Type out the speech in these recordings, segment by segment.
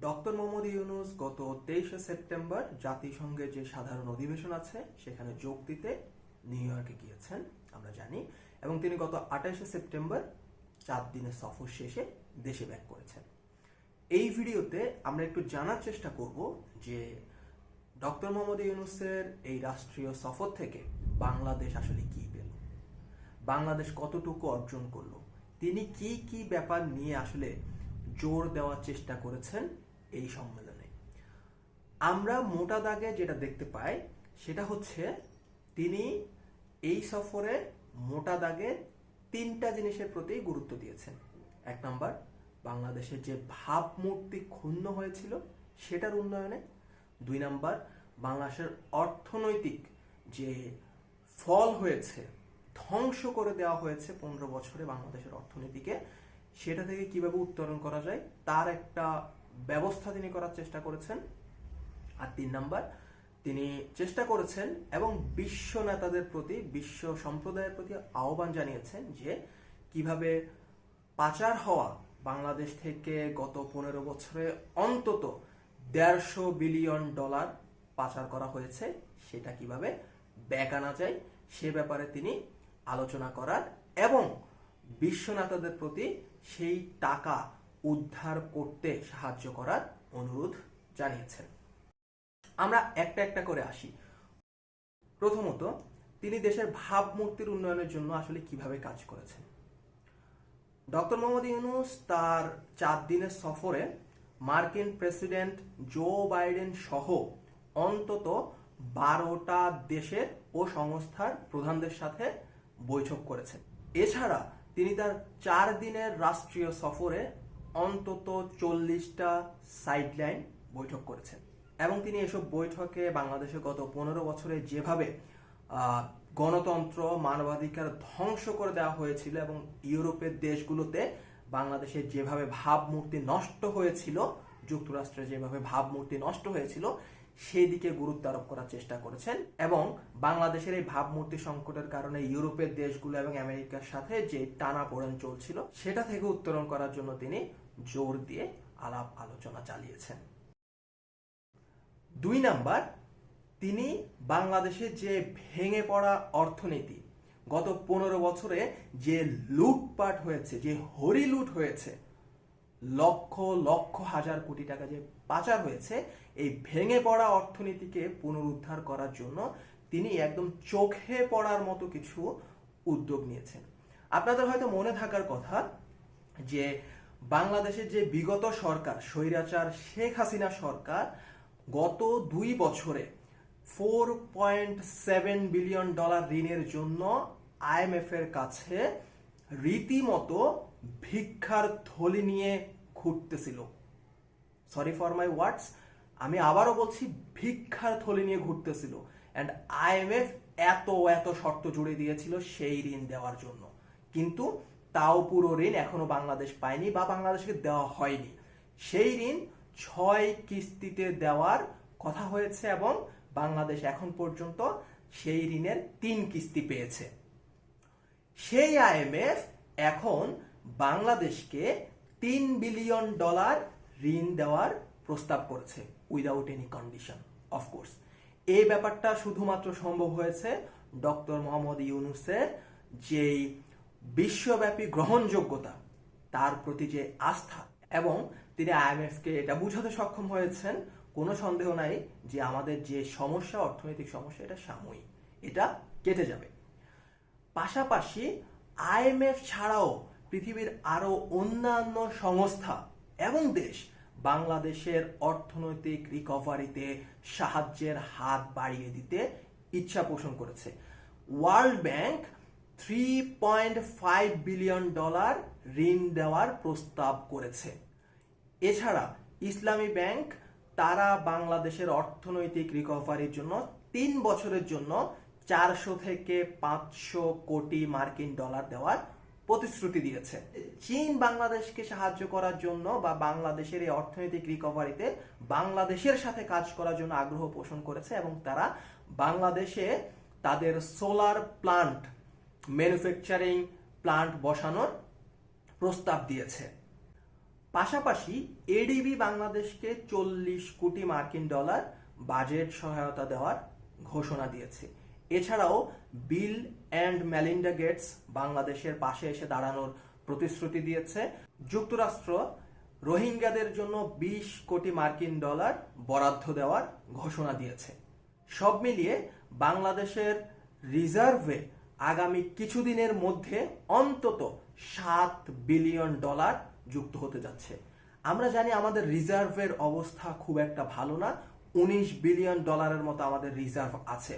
Doctor Mohammad Yunus গত তেইশে September জাতিসংঘের যে সাধারণ অধিবেশন আছে, সেখানে যোগ দিতে নিউ ইয়র্কে গিয়েছেন, আমরা জানি, এবং তিনি গত আঠাশে সেপ্টেম্বর চার দিনের সফর শেষে দেশে ব্যাক করেছেন। এই ভিডিওতে আমরা একটু জানার চেষ্টা করব যে ডক্টর মোহাম্মদ ইউনুসের এই রাষ্ট্রীয় সফর থেকে বাংলাদেশ আসলে কি পেল? বাংলাদেশ কতটুকু অর্জন করল? তিনি কি কি ব্যাপার নিয়ে আসলে জোর দেওয়ার চেষ্টা করেছেন এই সম্মেলনে। আমরা মোটা দাগে যেটা দেখতে পাই, সেটা হচ্ছে তিনি এই সফরে মোটা দাগে তিনটা জিনিসের প্রতি গুরুত্ব দিয়েছেন। এক নম্বর, বাংলাদেশের যে ভাবমূর্তি ক্ষুণ্ণ হয়েছিল সেটার উন্নয়নে। দুই নাম্বার, বাংলাদেশের অর্থনৈতিক যে ফল হয়েছে, ধ্বংস করে দেওয়া হয়েছে পনেরো বছরে বাংলাদেশের অর্থনীতিকে। সেটা থেকে কীভাবে উত্তরণ করা যায়, তার একটা ব্যবস্থা তিনি করার চেষ্টা করেছেন। আর তিন নাম্বার, তিনি চেষ্টা করেছেন এবং বিশ্ব নেতাদের প্রতি, বিশ্ব সম্প্রদায়ের প্রতি আহ্বান জানিয়েছেন যে কীভাবে পাচার হওয়া বাংলাদেশ থেকে গত পনেরো বছরে অন্তত দেড়শো বিলিয়ন ডলার পাচার করা হয়েছে, সেটা কীভাবে ব্যাক আনা যায়, সে ব্যাপারে তিনি আলোচনা করার এবং বিশ্ব নেতাদের প্রতি সেই টাকা উদ্ধার করতে সাহায্য করার অনুরোধ জানিয়েছেন। আমরা একটা একটা করে আসি। প্রথমত, তিনি দেশের ভাবমূর্তির উন্নয়নের জন্য আসলে কীভাবে কাজ করেছেন? ডক্টর মোহাম্মদ ইউনুস তার চার দিনের সফরে মার্কিন প্রেসিডেন্ট জো বাইডেন সহ অন্তত বারোটা দেশের ও সংস্থার প্রধানদের সাথে বৈঠক করেছেন। এছাড়া তিনি তার চার দিনের রাষ্ট্রীয় সফরে অন্তত চল্লিশটা সাইডলাইন বৈঠক করেছেন। এবং তিনি এসব বৈঠকে বাংলাদেশে গত পনেরো বছরে যেভাবে গণতন্ত্র, মানবাধিকার ধ্বংস করে দেওয়া হয়েছিল এবং ইউরোপের দেশগুলোতে বাংলাদেশের যেভাবে ভাবমূর্তি নষ্ট হয়েছিল, যুক্তরাষ্ট্রে যেভাবে ভাবমূর্তি নষ্ট হয়েছিল সেই দিকে গুরুত্ব আরোপ করার চেষ্টা করেছেন এবং বাংলাদেশের এই ভাবমূর্তি সংকটের কারণে ইউরোপের দেশগুলো এবং আমেরিকার সাথে যে টানা পোড়েন চলছিল, সেটা থেকে উত্তরণ করার জন্য তিনি জোর দিয়ে আলাপ আলোচনা চালিয়েছেন। দুই নাম্বার, তিনি বাংলাদেশের যে ভেঙে পড়া অর্থনীতি, গত পনেরো বছরে যে লুটপাট হয়েছে, যে হরিলুট হয়েছে লক্ষ লক্ষ হাজার কোটি টাকা যে পাচার হয়েছে, এই ভেঙে পড়া অর্থনীতিকে পুনরুদ্ধার করার জন্য তিনি একদম চোখে পড়ার মতো কিছু উদ্যোগ নিয়েছেন। আপনাদের হয়তো মনে থাকার কথা যে বাংলাদেশের যে বিগত সরকার, স্বৈরাচার শেখ হাসিনা সরকার, গত দুই বছরে four point seven billion dollar ঋণের জন্য আইএমএফ এর কাছে রীতিমতো ভিক্ষার থলি নিয়ে ঘুরতেছিল। সরি ফর মাই ওয়ার্ডস আমি আবারও বলছি ভিক্ষার থলি নিয়ে ঘুরতেছিল। অ্যান্ড আইএমএফ এত এত শর্ত জুড়ে দিয়েছিল সেই ঋণ দেওয়ার জন্য। কিন্তু তাও পুরো ঋণ এখনও বাংলাদেশ পায়নি বা বাংলাদেশকে দেওয়া হয়নি। সেই ঋণ ছয় কিস্তিতে দেওয়ার কথা হয়েছে এবং বাংলাদেশ এখন পর্যন্ত সেই ঋণের তিন কিস্তি পেয়েছে। সেই আইএমএফ এখন বাংলাদেশকে তিন বিলিয়ন ডলার ঋণ দেওয়ার প্রস্তাব করেছে উইদাউট এনি কন্ডিশন অফকোর্স এই ব্যাপারটা শুধুমাত্র সম্ভব হয়েছে ডক্টর মোহাম্মদ ইউনুসের যেই বিশ্বব্যাপী গ্রহণযোগ্যতা, তার প্রতি যে আস্থা, এবং তিনি আইএমএফকে এটা বুঝাতে সক্ষম হয়েছেন, কোনো সন্দেহ নাই যে আমাদের যে সমস্যা, অর্থনৈতিক সমস্যা, এটা সাময়িক, এটা কেটে যাবে। পাশাপাশি আইএমএফ ছাড়াও পৃথিবীর আরও অন্যান্য সংস্থা এবং দেশ বাংলাদেশের অর্থনৈতিক রিকভারিতে সাহায্যের হাত বাড়িয়ে দিতে ইচ্ছা পোষণ করেছে। World bank three point five billion dollar ঋণ দেওয়ার প্রস্তাব করেছে। এছাড়া ইসলামী ব্যাংক তারা বাংলাদেশের অর্থনৈতিক রিকভারির জন্য তিন বছরের জন্য চারশো থেকে পাঁচশো কোটি মার্কিন ডলার দেওয়ার প্রতিশ্রুতি দিয়েছে। চীন বাংলাদেশকে সাহায্য করার জন্য বা বাংলাদেশের এই অর্থনৈতিক রিকভারিতে বাংলাদেশের সাথে কাজ করার জন্য আগ্রহ পোষণ করেছে এবং তারা বাংলাদেশে তাদের সোলার প্লান্ট ম্যানুফ্যাকচারিং প্লান্ট বসানোর প্রস্তাব দিয়েছে। পাশাপাশি এডিবি বাংলাদেশকে চল্লিশ কোটি মার্কিন ডলার বাজেট সহায়তা দেওয়ার ঘোষণা দিয়েছে। এছাড়াও বিল অ্যান্ড মেলিন্ডা গেটস বাংলাদেশের পাশে এসে দাঁড়ানোর প্রতিশ্রুতি দিয়েছে। যুক্তরাষ্ট্র রোহিঙ্গাদের জন্য বিশ কোটি মার্কিন ডলার বরাদ্দ দেওয়ার ঘোষণা দিয়েছে। সব মিলিয়ে বাংলাদেশের রিজার্ভে আগামী কিছুদিনের মধ্যে অন্তত সাত বিলিয়ন ডলার যুক্ত হতে যাচ্ছে। আমরা জানি আমাদের রিজার্ভের অবস্থা খুব একটা ভালো না। উনিশ বিলিয়ন ডলারের মতো আমাদের রিজার্ভ আছে।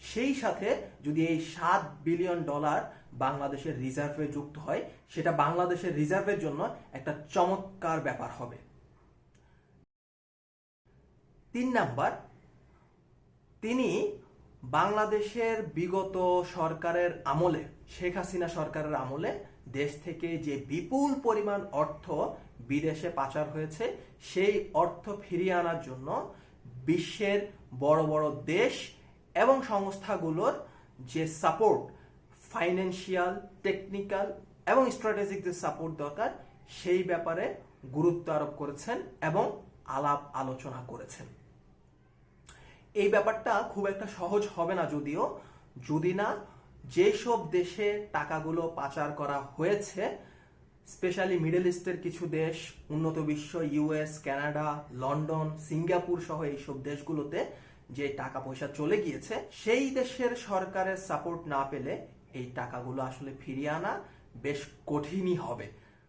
সেই সাথে যদি এই সাত বিলিয়ন ডলার বাংলাদেশের রিজার্ভে যুক্ত হয়, সেটা বাংলাদেশের রিজার্ভের জন্য একটা চমৎকার ব্যাপার হবে। তিন নাম্বার, তিনি বাংলাদেশের বিগত সরকারের আমলে, শেখ হাসিনা সরকারের আমলে দেশ থেকে যে বিপুল পরিমাণ অর্থ বিদেশে পাচার হয়েছে, সেই অর্থ ফিরিয়ে আনার জন্য বিশ্বের বড় বড় দেশ এবং সংস্থাগুলোর যে সাপোর্ট ফাইন্যান্সিয়াল টেকনিক্যাল এবং স্ট্র্যাটেজিক যে সাপোর্ট দরকার, সেই ব্যাপারে গুরুত্ব আরোপ করেছেন এবং আলাপ আলোচনা করেছেন। এই ব্যাপারটা খুব একটা সহজ হবে না যদিও। যদি না, যেসব দেশে টাকাগুলো পাচার করা হয়েছে স্পেশালি মিডল ইস্টের কিছু দেশ, উন্নত বিশ্ব ইউএস কানাডা লন্ডন সিঙ্গাপুর সহ এইসব দেশগুলোতে যে টাকা পয়সা চলে গিয়েছে, সেই দেশের সরকারের সাপোর্ট না পেলে এই টাকাগুলো আসলে ফিরিয়ে আনা বেশ কঠিনই হবে।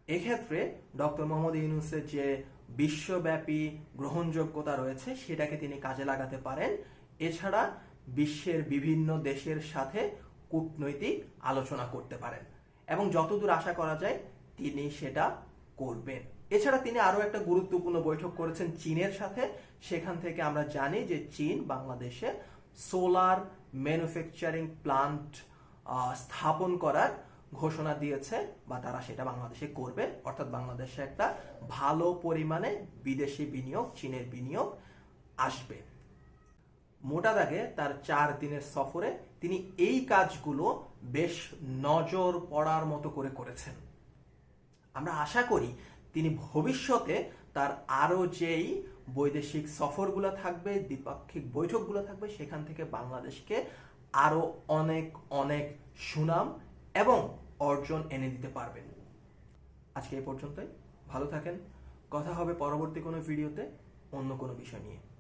এক্ষেত্রে ডক্টর মোহাম্মদ ইউনুসের যে বিশ্বব্যাপী গ্রহণযোগ্যতা রয়েছে, সেটাকে তিনি কাজে লাগাতে পারেন। এছাড়া বিশ্বের বিভিন্ন দেশের সাথে কূটনৈতিক আলোচনা করতে পারেন। এবং যতদূর আশা করা যায়, তিনি সেটা করবেন। এছাড়া তিনি আরও একটা গুরুত্বপূর্ণ বৈঠক করেছেন চীনের সাথে। সেখান থেকে আমরা জানি যে চীন বাংলাদেশে সোলার ম্যানুফ্যাকচারিং প্লান্ট স্থাপন করার ঘোষণা দিয়েছে বা তারা সেটা বাংলাদেশে করবে। অর্থাৎ বাংলাদেশে একটা ভালো পরিমাণে বিদেশি বিনিয়োগ, চীনের বিনিয়োগ আসবে। মোটা দাগে তার চার দিনের সফরে তিনি এই কাজগুলো বেশ নজর পড়ার মতো করে করেছেন। আমরা আশা করি তিনি ভবিষ্যতে তার আরও যেই বৈদেশিক সফরগুলো থাকবে, দ্বিপাক্ষিক বৈঠকগুলো থাকবে, সেখান থেকে বাংলাদেশকে আরও অনেক অনেক সুনাম এবং অর্জন এনে দিতে পারবেন। আজকে এ পর্যন্তই। ভালো থাকেন। কথা হবে পরবর্তী কোনো ভিডিওতে অন্য কোনো বিষয় নিয়ে।